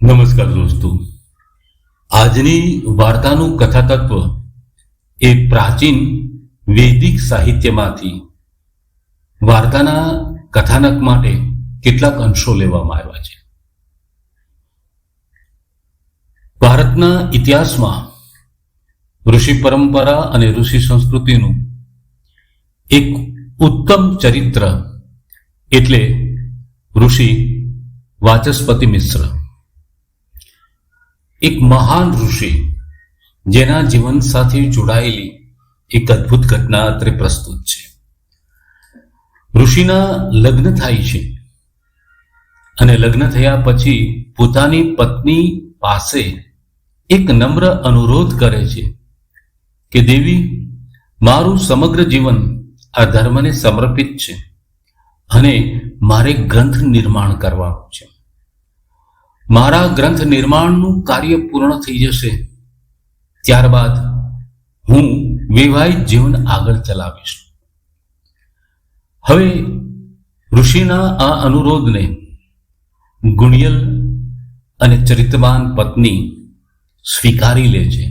નમસ્કાર દોસ્તો. આજની વાર્તાનું કથાતત્વ એ પ્રાચીન વૈદિક સાહિત્યમાંથી વાર્તાના કથાનક માટે કેટલાક અંશો લેવામાં આવ્યા છે. ભારતના ઇતિહાસમાં ઋષિ પરંપરા અને ઋષિ સંસ્કૃતિનું એક ઉત્તમ ચરિત્ર એટલે ઋષિ વાચસ્પતિ મિશ્ર. એક મહાન ઋષિ, જેના જીવન સાથે જોડાયેલી એક અદ્ભુત ઘટના અત્રે પ્રસ્તુત છે. ઋષિના લગ્ન થાય છે અને લગ્ન થયા પછી પોતાની પત્ની પાસે એક નમ્ર અનુરોધ કરે છે કે, દેવી, મારું સમગ્ર જીવન આ ધર્મને સમર્પિત છે અને મારે ગ્રંથ નિર્માણ કરવાનું છે. મારા ગ્રંથ નિર્માણનું કાર્ય પૂર્ણ થઈ જશે. ત્યારબાદ હું વિવાહિત જીવન આગળ ચલાવીશ. હવે ઋષિના આ અનુરોધને ગુણિયલ અને ચરિત્રવાન પત્ની સ્વીકારી લે છે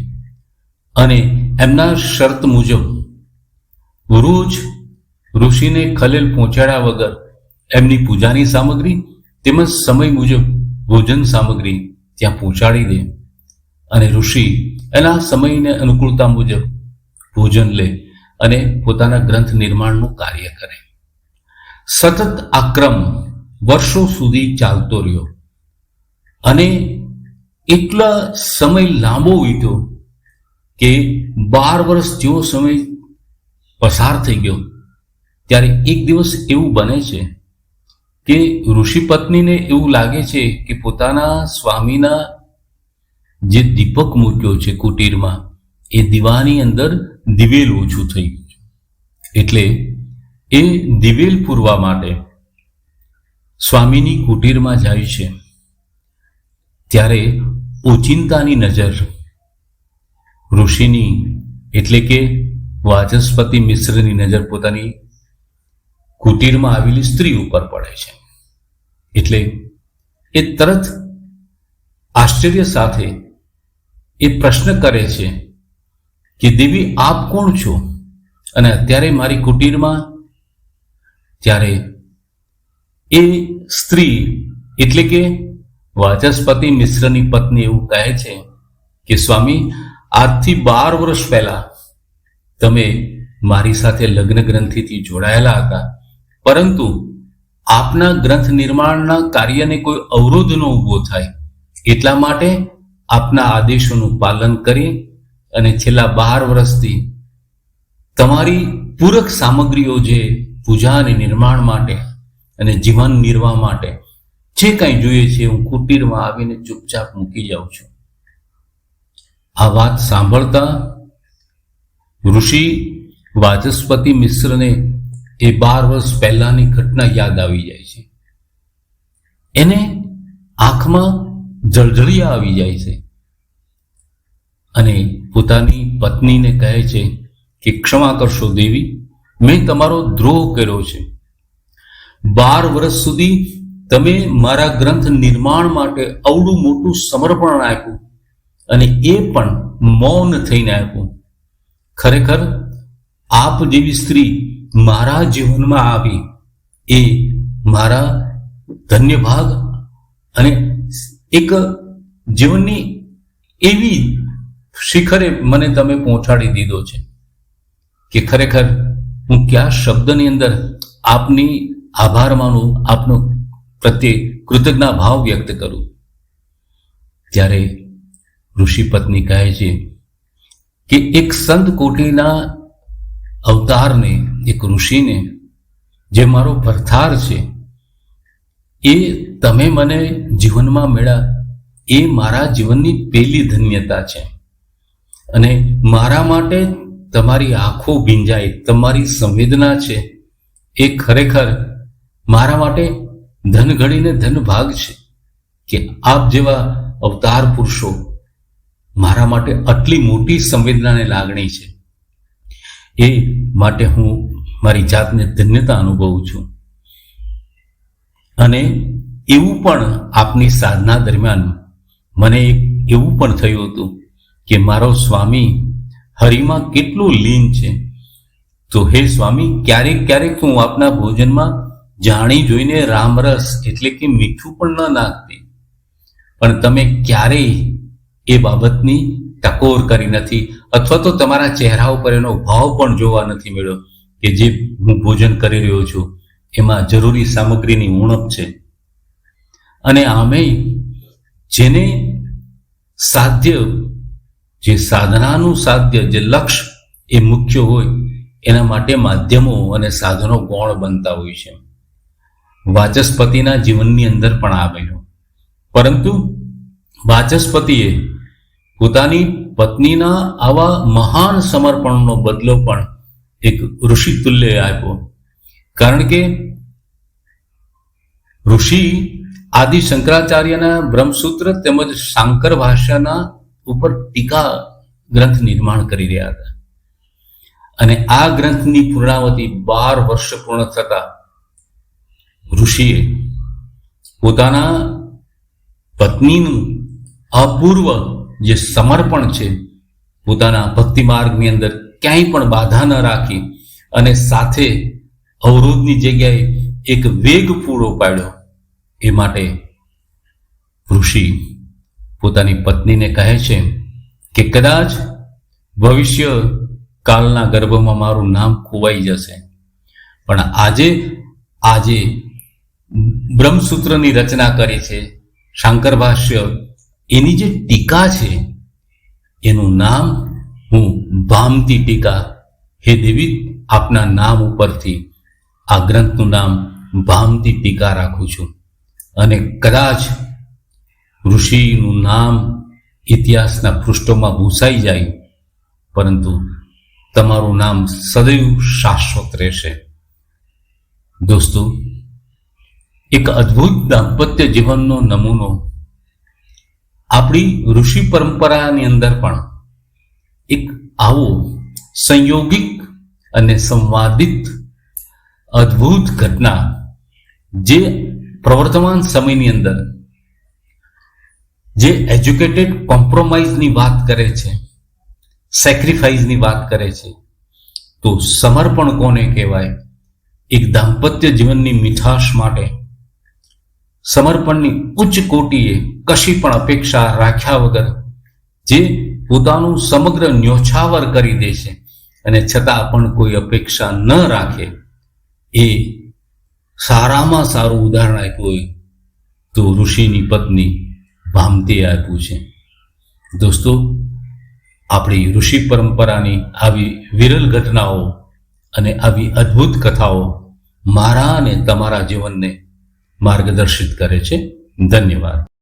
અને એમના શરત મુજબ રોજ ઋષિને ખલેલ પહોંચાડ્યા વગર એમની પૂજાની સામગ્રી તેમજ સમય મુજબ ભોજન સામગ્રી ત્યાં પહોંચાડી દે અને ઋષિ એના સમયને અનુકૂળતા મુજબ ભોજન લે અને પોતાના ગ્રંથ નિર્માણનું કાર્ય કરે. સતત આક્રમ વર્ષો સુધી ચાલતો રહ્યો અને એટલા સમય લાંબો વીત્યો કે બાર વર્ષ જેવો સમય પસાર થઈ ગયો. ત્યારે એક દિવસ એવું બને છે કે ઋષિ પત્નીને એવું લાગે છે કે પોતાના સ્વામીના જે દીપક મૂક્યો છે કુટીરમાં, એ દીવાની અંદર દિવેલ ઓછું થઈ ગયું એટલે એ દિવેલ પૂરવા માટે સ્વામીની કુટીરમાં જાય છે. ત્યારે ઓચિંતાની નજર ઋષિની, એટલે કે વાચસ્પતિ મિશ્રની નજર પોતાની કુટીરમાં આવેલી સ્ત્રી ઉપર પડે છે. એટલે એ તરત આશ્ચર્ય સાથે એ પ્રશ્ન કરે છે કે, દેવી, આપ કોણ છો? અને અત્યારે મારી કુટીરમાં ત્યારે એ સ્ત્રી એટલે કે વાચસ્પતિ મિશ્રની પત્ની એવું કહે છે કે, સ્વામી, આજથી બાર વર્ષ પહેલા તમે મારી સાથે લગ્ન ગ્રંથિથી જોડાયેલા હતા. પરંતુ આપના ગ્રંથ નિર્માણના કાર્યને કોઈ અવરોધ ન ઊભો થાય, એટલા માટે આપના આદેશોનું પાલન કરી અને છેલ્લા બાર વર્ષથી તમારી પૂરક સામગ્રીઓ જે પૂજા અને નિર્માણ માટે અને જીવન નિર્વાહ માટે જે કંઈ જોઈએ છે, હું કુટીરમાં આવીને ચૂપચાપ મૂકી જાઉં છું. આ વાત સાંભળતા ઋષિ વાચસ્પતિ મિશ્રને એ બાર વર્ષ પહેલાની ઘટના યાદ આવી જાય છે. એને આંખમાં જળજળિયા આવી જાય છે. અને પોતાની પત્નીને કહે છે કે, ક્ષમા કરશો દેવી, મેં તમારો દ્રોહ કર્યો છે. બાર વર્ષ સુધી તમે મારા ગ્રંથ નિર્માણ માટે અવડું મોટું સમર્પણ આપ્યું અને એ પણ મૌન થઈને આપ્યું. ખરેખર, આપ જેવી સ્ત્રી મારા જીવનમાં આવી એ મારા ધન્ય ભાગ અને એક જીવનની એવી શિખરે મને તમે પહોંચાડી દીધો છે કે ખરેખર હું કયા શબ્દની અંદર આપની આભાર માનું, આપનો પ્રત્યે કૃતજ્ઞા ભાવ વ્યક્ત કરું? ત્યારે ઋષિ પત્ની કહે છે કે એક સંત કોટીના અવતારને એક ઋષિને, જે મારો ભરથાર છે, એ તમે મને જીવનમાં મળ્યા એ મારા જીવનની પહેલી ધન્યતા છે. અને મારા માટે તમારી આંખો ભીંજાય, તમારી સંવેદના છે. એ ખરેખર મારા માટે ધન ઘડીને ધન ભાગ છે કે આપ જેવા અવતાર પુરુષો મારા માટે આટલી મોટી સંવેદનાને લાગણી છે. એ માટે હું મારી જાતને ધન્યતા અનુભવું છું. અને એવું પણ આપની સાધના દરમિયાન મને એવું પણ થયું હતું કે મારો સ્વામી હરિમાં કેટલું લીન છે. તો હે સ્વામી, ક્યારેક ક્યારેક હું આપના ભોજનમાં જાણી જોઈને રામરસ એટલે કે મીઠું પણ ન નાખતી. પણ તમે ક્યારેય એ બાબતની ટકોર કરી નથી અથવા તો તમારા ચહેરા ઉપર એનો ભાવ પણ જોવા નથી મળ્યો. કે જે હું ભોજન કરી રહ્યો છું, એમાં જરૂરી સામગ્રીની ઉણપ છે. અને આમે જેને સાધ્ય, જે સાધનાનું સાધ્ય, જે લક્ષ્ય એ મુખ્ય હોય, એના માટે માધ્યમો અને સાધનો ગૌણ બનતા હોય છે. વાચસ્પતિના જીવનની અંદર પણ આવેલો પરંતુ વાચસ્પતિએ પોતાની પત્નીના આવા મહાન સમર્પણનો બદલો પણ એક ઋષિ તુલ્ય આપ્યો. કારણ કે ઋષિ આદિ શંકરાચાર્યના બ્રહ્મસૂત્ર તેમજ શાંકર ભાષાના ઉપર ટીકા ગ્રંથ નિર્માણ કરી રહ્યા હતા. અને આ ગ્રંથની પૂર્ણાવતિ બાર વર્ષ પૂર્ણ થતા ઋષિએ પોતાના પત્નીનું અપૂર્વ જે સમર્પણ છે, પોતાના ભક્તિ માર્ગની અંદર ક્યાંય પણ બાધા ન રાખી અને સાથે અવરોધની જગ્યાએ એક વેગ પૂરો પાડ્યો. એ માટે ઋષિ પોતાની પત્નીને કહે છે કે કદાચ ભવિષ્ય કાલના ગર્ભમાં મારું નામ ખોવાઈ જશે. પણ આજે આજે બ્રહ્મસૂત્રની રચના કરી છે. શાંકર ભાષ્ય એની જે ટીકા છે, એનું નામ હું ભામતી ટીકા હે દેવી આપના નામ ઉપરથી આ ગ્રંથનું નામ ભામતી ટીકા રાખું છું. અને કદાચ ઋષિનું નામ ઇતિહાસના પૃષ્ઠોમાં ભૂસાઈ જાય, પરંતુ તમારું નામ સદૈવ શાશ્વત રહેશે. દોસ્તો, એક અદ્ભુત દાંપત્ય જીવનનો નમૂનો આપણી ઋષિ પરંપરાની અંદર પણ એક આવો સંયોગિક અને સંવાદિત અદ્ભુત ઘટના જે પ્રવર્તમાન સમયની અંદર જે એજ્યુકેટેડ કોમ્પ્રોમાઇઝની વાત કરે છે સેક્રિફાઈસની વાત કરે છે, તો સમર્પણ કોને કહેવાય? એક દાંપત્ય જીવનની મીઠાશ માટે સમર્પણની ઉચ્ચ કોટીએ કશી પણ અપેક્ષા રાખ્યા વગર જે પોતાનું સમગ્ર ન્યોછાવર કરી દે છે અને છતાં પણ કોઈ અપેક્ષા ન રાખે. એ સારામાં સારું ઉદાહરણ આપ્યું હોય તો ઋષિની પત્ની ભામતીએ આપ્યું છે. દોસ્તો, આપણી ઋષિ પરંપરાની આવી વિરલ ઘટનાઓ અને આવી અદ્ભુત કથાઓ મારા અને તમારા જીવનને માર્ગદર્શિત કરે છે. ધન્યવાદ.